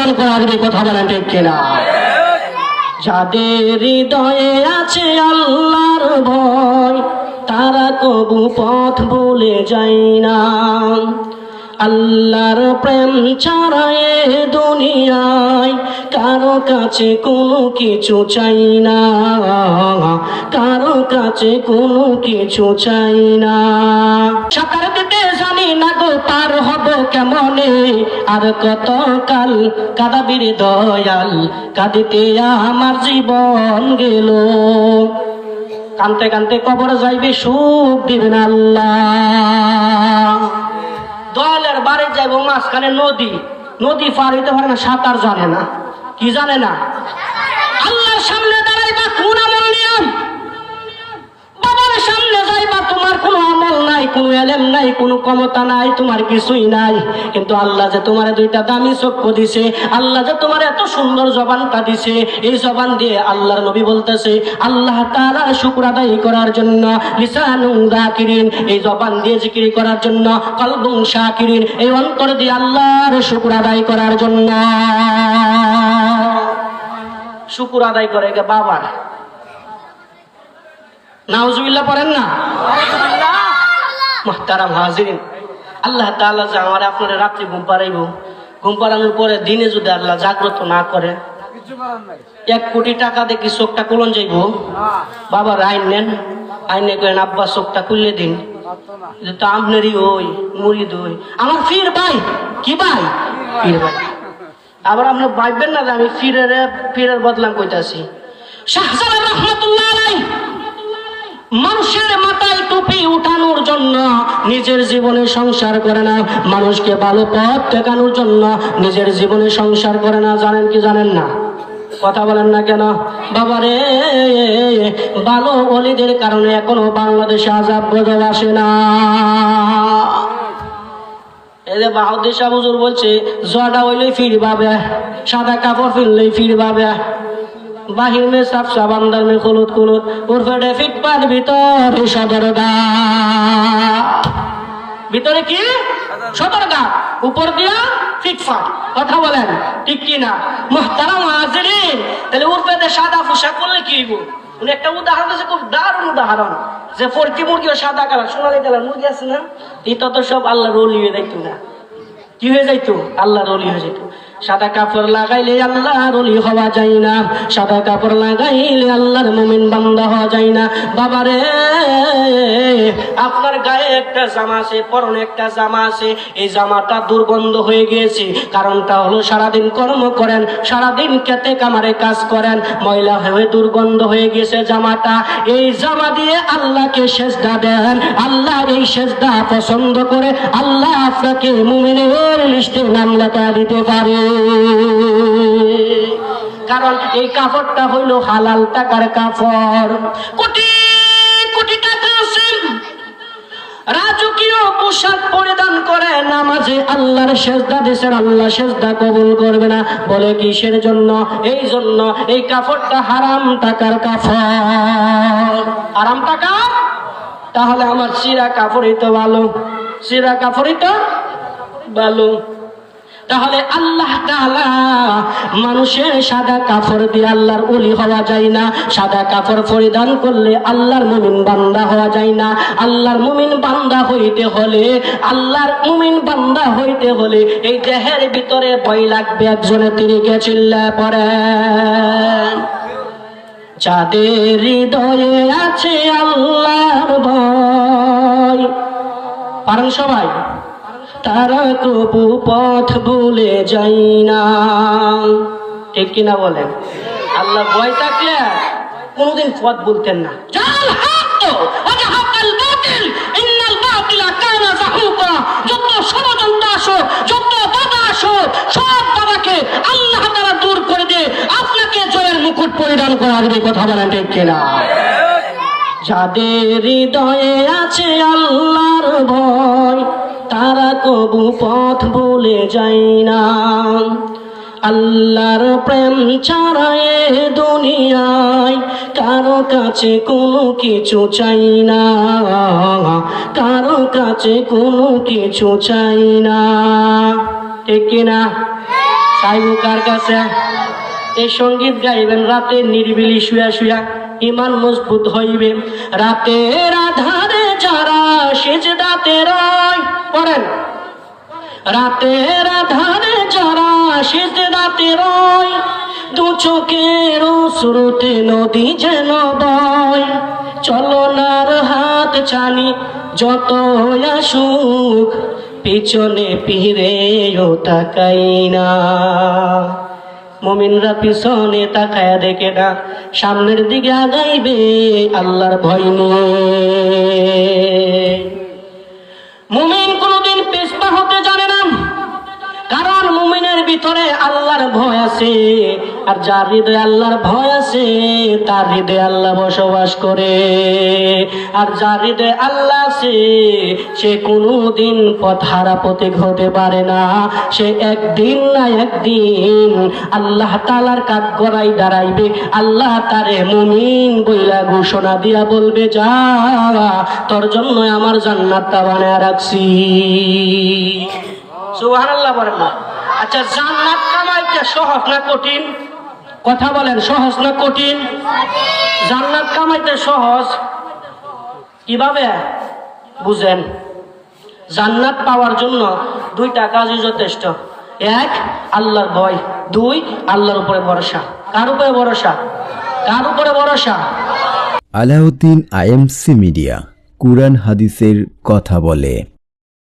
পরিধান করা হবে, কথা বলেন ঠিক কিনা? যাদের হৃদয়ে আছে আল্লাহর ভয়, তারা কবু পথ বলে যায় না। আল্লাহর প্রেম ছাড়া এ দুনিয়ায় কারও কাছে কোনো কিছু চাই না। কারও কাছে কোনো কিছু চাই না। সাঁতার দিতে জানি না গো কেমনে আর কত কাল কাদাবির দয়াল কাঁদিতে আমার জীবন গেল। কানতে কানতে কবর যাইবে সুখ দিবেন আল্লাহ। দয়ালের বাড়ি যাইব মাঝখানে নদী। নদী পার হইতে পারে না, সাঁতার জানে না। কি জানে না আল্লাহর সামনে দাঁড়াইবা কোন আমল নিয়ম বাবার সামনে যাইবা তোমার কোনো আমল নাই কোনো এলেম নাই, কোনো ক্ষমতা নাই, তোমার কিছুই নাই। কিন্তু আল্লাহ যে তোমার দুইটা দামি চক্ষু দিছে, আল্লাহ যে তোমার এত সুন্দর জবানটা দিছে, এই জবান দিয়ে আল্লাহর নবী বলতেছে, আল্লাহ তাআলার শুকর আদায় করার জন্য এই জবান দিয়ে জিকির করার জন্য, কলবুন শাকিরিন, এই অন্তর দিয়ে আল্লাহর শুকর আদায় করার জন্য। শুকুর আদায় করে বাবার। নাউজুবিল্লাহ পড়েন না? মোহতারাম হাজিরিন। আল্লাহ তাআলা যে আমার আপনার রাত্রি ঘুম পাড়াইব ঘুম পাড়ানোর পরে দিনে যদি আল্লাহ জাগ্রত না করে এক কোটি টাকা দেখি চোখটা কুলন যাইব? বাবার আইন নেন। আইনে করেন আব্বা চোখটা খুললে দিন। তো আপনারই ওই মুড়িদ ওই। আমার ফির ভাই কি ভাই? ফির ভাই। আবার আপনি ভাববেন না যে আমি ফিরের ফিরের বদলাম কইতাছি। শাহজালাল রহমতুল্লাহ আলাই মানুষের মাথায় টুপি উঠানোর জন্য নিজের জীবনে সংসার করে না। মানুষকে ভালো পথ দেখানোর জন্য নিজের জীবনে সংসার করে না। জানেন কি জানেন না? কথা বলেন না কেন? বাবারে, ভালো অলিদের কারণে এখনও বাংলাদেশে আজাব গজব আসে না। যে বাহাদুর শাহ বলছে জটা হইলেই ফিরবাবে, সাদা কাপড় ফিরলেই বাহির মে সাফ সাব আন্দার মে হলুদ কুলুদ। উর্ফে ফিটপাত ভিতর সদর ভিতরে কি? সদর গা। উপর দিয়া ফিটফাট কথা বলেন, ঠিক কি না? মোহতারাম হাজিরিন। তাহলে উর্ফে সাদা পোশাক করলে কি হইব? উনি একটা উদাহরণ দিয়েছে, খুব দারুণ উদাহরণ। যে ফরকি মুরগিও সাদা কালার, সোনালি কালার মুরগি আছে না? এটা তো সব আল্লাহ রলি হয়ে যাইতো না। কি হয়ে যাইতো? আল্লাহ রলি হয়ে যেত সাদা কাপড় লাগাইলে আল্লাহ রলি হওয়া যায় না। সাদা কাপড় লাগাইলে আল্লাহর মুমিন বান্দা হওয়া যায় না। বাবারে, আপনার গায়ে একটা জামা আছে, পরনে একটা জামা আছে। এই জামাটা দুর্গন্ধ হয়ে গিয়েছে। কারণটা হলো সারাদিন কর্ম করেন, সারাদিন খেতে কামারে কাজ করেন, ময়লা হয়ে দুর্গন্ধ হয়ে গেছে জামাটা। এই জামা দিয়ে আল্লাহকে সেজদা দেন। আল্লাহ এই সেজদা পছন্দ করে, আল্লাহ আপনাকে মুমিনের লিস্টে নাম লেখা দিতে পারে। কারণ এই কাপড়টা হইল হালাল টাকার কাপড়। কোটি কোটি টাকা আছে। রাজকীয় পোশাক পরিধান করে নামাজে আল্লাহর সেজদা দেশের আল্লাহ সেজদা কবুল করবে না। বলে কিসের জন্য? এই জন্য এই কাপড়টা হারাম টাকার কাপড়। হারাম টাকা? তাহলে আমার চিরা কাপড়ই তো ভালো। চিরা কাপড়ই তো ভালো। তাহলে আল্লাহ মানুষের সাদা কাপড় দিয়ে আল্লাহর ওলি হওয়া যায় না। সাদা কাপড় পরিধান করলে আল্লাহর মুমিন বান্দা হওয়া যায় না। আল্লাহর মুমিন বান্দা হইতে হলে, আল্লাহর মুমিন বান্দা হইতে হলে এই দেহের ভিতরে ভয় লাগবে একজনে। তিনি গেছিল্লা পড়েন যাদের হৃদয়ে আছে আল্লাহর ভয়। পারেন সবাই? তারা কবু পথ ভুলে যাই না। ঠিক কিনা বলেন? আল্লাহ ভয় থাকলে কোনোদিন পথ বলতেন না। আল্লাহ দূর করে আপনাকে মুকুট পরিধান করা কথা যাদের হৃদয়ে আছে আল্লাহর ভয় তারা কবু পথ বলে যায় না। আল্লাহর প্রেম ছাড়া এ দুনিয়ায় কারও কাছে কোনো কিছু চাই না। কারও কাছে কোনো কিছু চাই না। ঠিক কিনা চাইব কার কাছে? এই সংগীত গাইবেন, রাতে নিরিবিলি শুয়া শুয়া ইমান মজবুত হইবে। রাতের আধারে যারা সেজদাতে রয় পড়েন রাতের আধারে যারা সেজদাতে রয়, দু চোখের শ্রুতে নদী যেন বয়। চলনার হাত চানি যত আসুক, পিছনে পিরে ও তাকাই না। মমিনরা পিছনে তাকায় দেখে না, সামনের দিকে আগাইবে আল্লাহর ভয় নিয়ে। ভিতরে আল্লাহর ভয় আছে। আর যার হৃদয়ে আল্লাহর ভয় আছে, তার হৃদয়ে আল্লাহ বসবাস করে। আর যার হৃদয়ে আল্লাহ আছে, সে কোনোদিন পথ হারা পথিক হতে পারে না। সে একদিন না একদিন আল্লাহ তালার কাঠ গড়াই দাঁড়াইবে। আল্লাহ তারে মুমিন বইলা ঘোষণা দিয়া বলবে, যা, তোর জন্য আমার জান্নাতটা বানায় রাখছি। সুবহানাল্লাহ বলেন না। আচ্ছা জান্নাত কামাইতে সহজ না কঠিন? কথা বলেন, সহজ না কঠিন? জান্নাত কামাইতে সহজ? কীভাবে? বুঝেন। জান্নাত পাওয়ার জন্য দুইটা কাজই যথেষ্ট। এক, আল্লাহর ভয়। দুই, আল্লাহর উপরে ভরসা। কার উপরে ভরসা? কার উপরে ভরসা? Alauddin IMC media. কুরআন হাদিসের কথা বলে।